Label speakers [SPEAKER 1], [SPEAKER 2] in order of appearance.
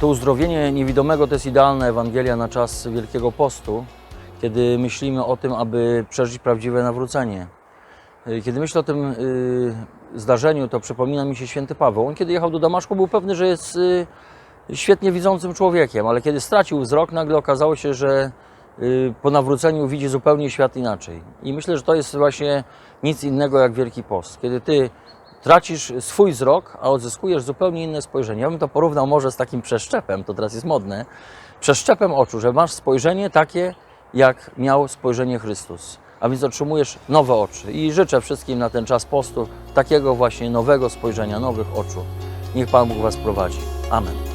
[SPEAKER 1] To uzdrowienie niewidomego to jest idealna Ewangelia na czas Wielkiego Postu, kiedy myślimy o tym, aby przeżyć prawdziwe nawrócenie. Y, Kiedy myślę o tym y, zdarzeniu, to przypomina mi się święty Paweł. On kiedy jechał do Damaszku był pewny, że jest y, świetnie widzącym człowiekiem, ale kiedy stracił wzrok, nagle okazało się, że po nawróceniu widzi zupełnie świat inaczej. I myślę, że to jest właśnie nic innego jak Wielki Post. Kiedy ty tracisz swój wzrok, a odzyskujesz zupełnie inne spojrzenie. Ja bym to porównał może z takim przeszczepem, to teraz jest modne, przeszczepem oczu, że masz spojrzenie takie, jak miał spojrzenie Chrystus. A więc otrzymujesz nowe oczy. I życzę wszystkim na ten czas postu takiego właśnie nowego spojrzenia, nowych oczu. Niech Pan Bóg Was prowadzi. Amen.